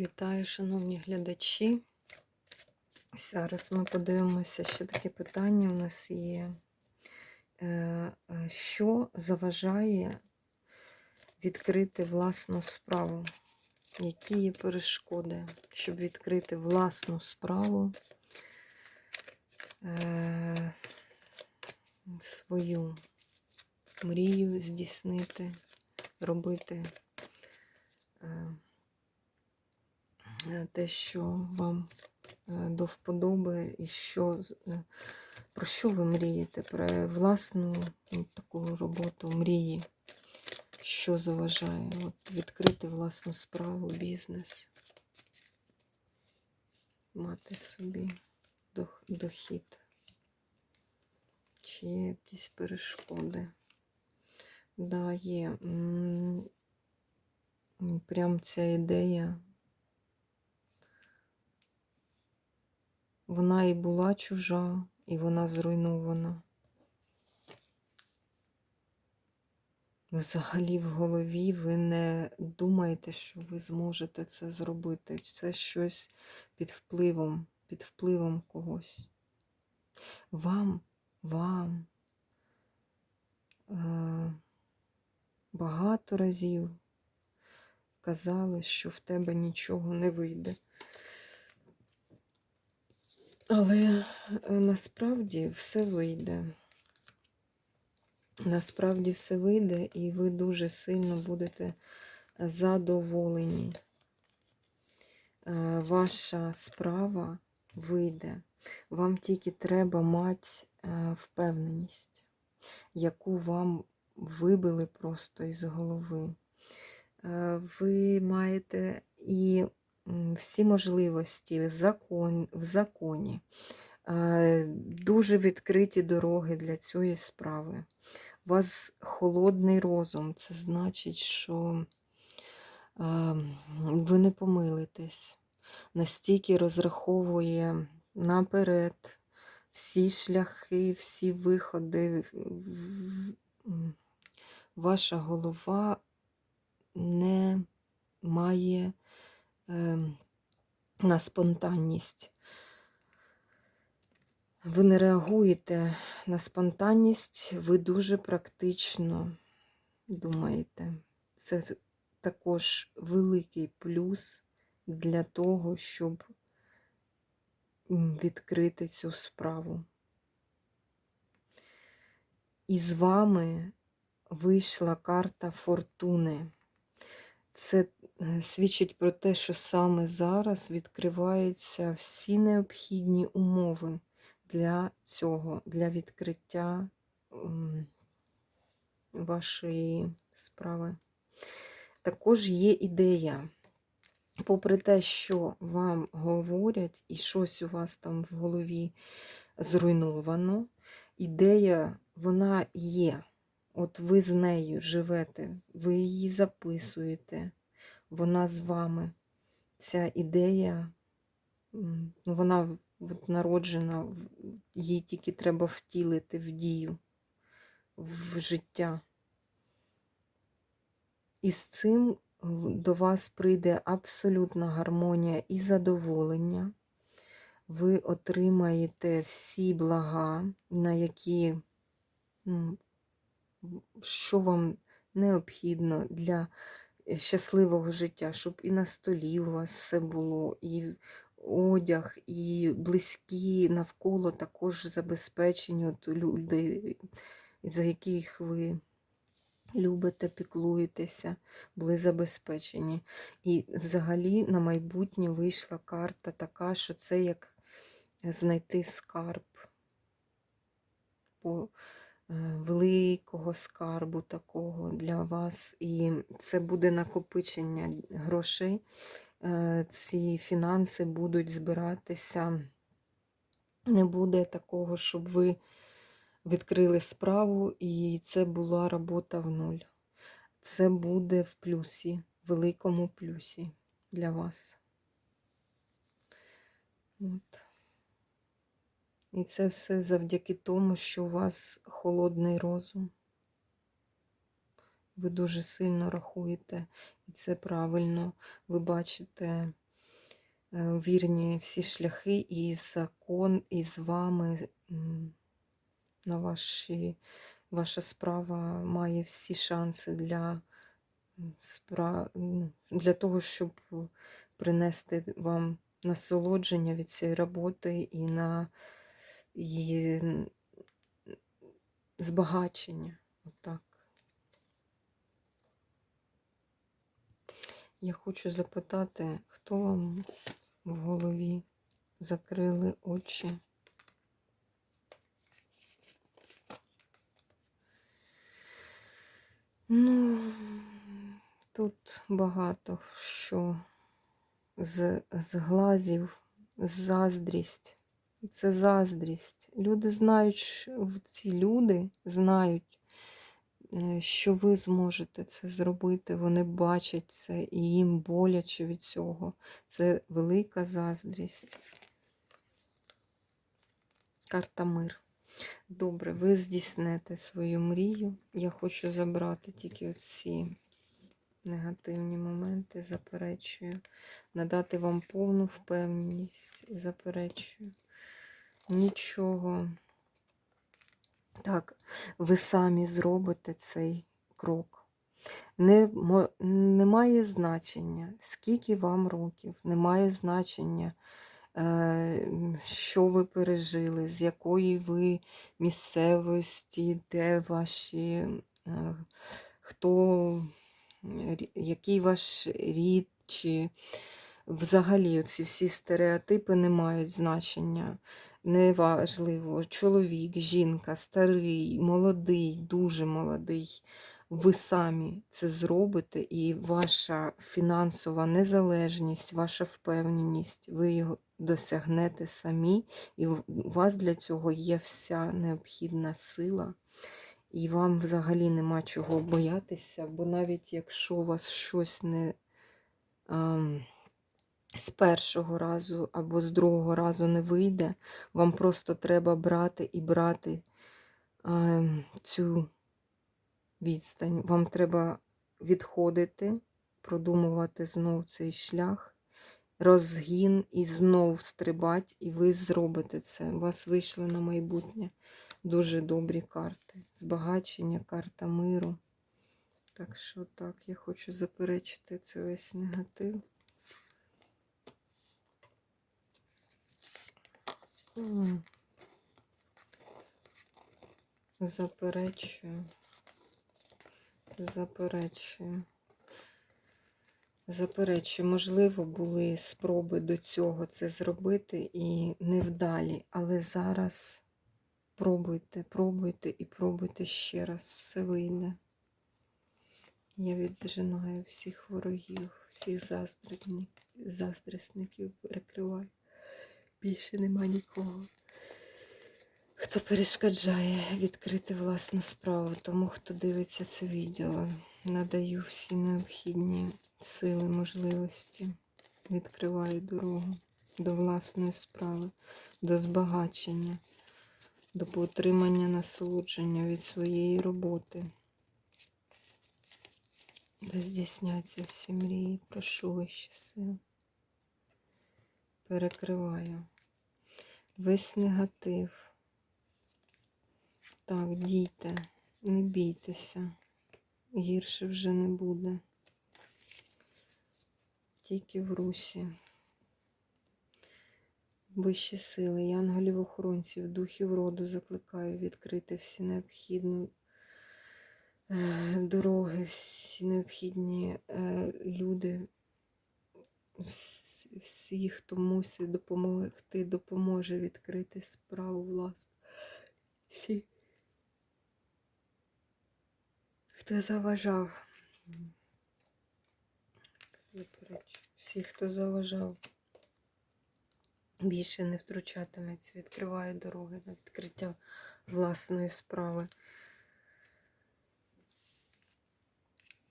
Вітаю, шановні глядачі. Зараз ми подивимося, що таке питання у нас є. Е, е, Що заважає відкрити власну справу? Які є перешкоди, щоб відкрити власну справу, е, свою мрію здійснити, робити? Е, те, що вам е, до вподоби, і що, е, про що ви мрієте? Про власну ну, таку роботу, мрії, що заважає От, відкрити власну справу, бізнес, мати собі дохід. Чи є якісь перешкоди? Да, є. Прям ця ідея Вона і була чужа, і вона зруйнована. Взагалі в голові ви не думаєте, що ви зможете це зробити. Це щось під впливом, під впливом когось. Вам, вам е, багато разів казали, що в тебе нічого не вийде. Але е, насправді все вийде. Насправді все вийде, і ви дуже сильно будете задоволені. Е, Ваша справа вийде. Вам тільки треба мати е, впевненість, яку вам вибили просто із голови. Ви маєте і всі можливості закон, в законі, Е, дуже відкриті дороги для цієї справи. У вас холодний розум, це значить, що е, ви не помилитесь, настільки розраховує наперед всі шляхи, всі виходи. Ваша голова не має на спонтанність. Ви не реагуєте на спонтанність, ви дуже практично думаєте. Це також великий плюс для того, щоб відкрити цю справу. І з вами вийшла карта фортуни. Це свідчить про те, що саме зараз відкриваються всі необхідні умови для цього, для відкриття вашої справи. Також є ідея, попри те, що вам говорять, і щось у вас там в голові зруйновано, ідея, вона є. От ви з нею живете, ви її записуєте, вона з вами. Ця ідея, ну, вона народжена, її тільки треба втілити в дію, в життя. І з цим до вас прийде абсолютна гармонія і задоволення. Ви отримаєте всі блага, на які, що вам необхідно для щасливого життя, щоб і на столі у вас все було, і одяг, і близькі навколо також забезпечені, от люди, за яких ви любите, піклуєтеся, були забезпечені. І взагалі на майбутнє вийшла карта така, що це як знайти скарб е, великого скарбу такого для вас. І це буде накопичення грошей. Е, Ці фінанси будуть збиратися. Не буде такого, щоб ви відкрили справу, і це була робота в нуль. Це буде в плюсі, великому плюсі для вас. От. І це все завдяки тому, що у вас холодний розум. Ви дуже сильно рахуєте, і це правильно. Ви бачите вірні всі шляхи, і закон із вами на ваші, ваша справа має всі шанси для, ну, для того, щоб принести вам насолодження від цієї роботи і на її збагачення. Отак. Я хочу запитати, хто вам в голові закрили очі? Ну, тут багато що з, з глазів, заздрість. Це заздрість. Люди знають, ці люди знають, е, що ви зможете це зробити. Вони бачать це і їм боляче від цього. Це велика заздрість. Карта мир. Добре, ви здійснете свою мрію. Я хочу забрати тільки ці негативні моменти, заперечую. Надати вам повну впевненість, заперечую. Нічого. Так, ви самі зробите цей крок. Не, Немає значення, скільки вам років, немає значення, е, що ви пережили, з якої ви місцевості, де ваші, е, хто, який ваш рід, чи взагалі ці всі стереотипи не мають значення. Неважливо, чоловік, жінка, старий, молодий, дуже молодий. Ви самі це зробите, і ваша фінансова незалежність, ваша впевненість, ви його досягнете самі, і у вас для цього є вся необхідна сила. І вам взагалі нема чого боятися, бо навіть якщо у вас щось не ем, з першого разу або з другого разу не вийде, вам просто треба брати і брати ем, цю відстань. Вам треба відходити, продумувати знов цей шлях, розгін і знов стрибати, і ви зробите це. У вас вийшли на майбутнє дуже добрі карти. Збагачення, карта миру. Так що так, я хочу заперечити це весь негатив. Заперечую. Заперечую. Заперечую, можливо, були спроби до цього це зробити і невдалі, але зараз пробуйте, пробуйте і пробуйте ще раз, все вийде. Я віджинаю всіх ворогів, всіх заздрісників перекриваю. Більше нема нікого. Хто перешкоджає відкрити власну справу, тому хто дивиться це відео, надаю всі необхідні сили, можливості, відкриваю дорогу до власної справи, до збагачення, до отримання насолодження від своєї роботи. Де здійсняться всі мрії, прошу вищі сил. Перекриваю весь негатив. Так, дійте, не бійтеся, гірше вже не буде. Тільки в русі. Вищі сили, янголів-охоронців, духів роду закликаю відкрити всі необхідні е, дороги, всі необхідні е, люди, всі- хто мусить допомогти, допоможе відкрити справу власну. Хто заважав? Всі, хто заважав, більше не втручатиметься, відкриває дороги на відкриття власної справи.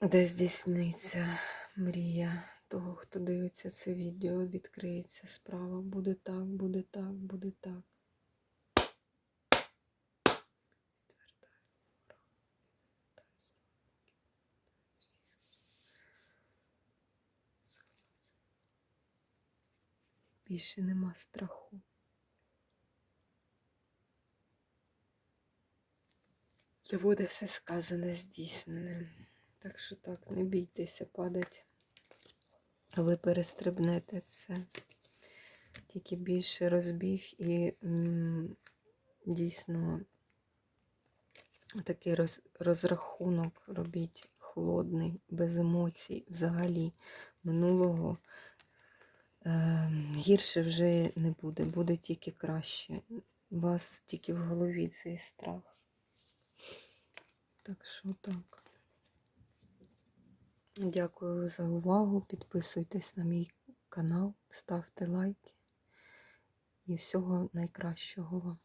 Де здійсниться мрія того, хто дивиться це відео, відкриється справа. Буде так, буде так, буде так. Більше нема страху. І буде все сказане, здійснене. Так що так, не бійтеся падати. Ви перестрибнете це. Тільки більше розбіг і дійсно такий роз, розрахунок робіть холодний, без емоцій взагалі минулого. Е, гірше вже не буде, буде тільки краще. У вас тільки в голові цей страх. Так що так. Дякую за увагу. Підписуйтесь на мій канал, ставте лайки. І всього найкращого вам.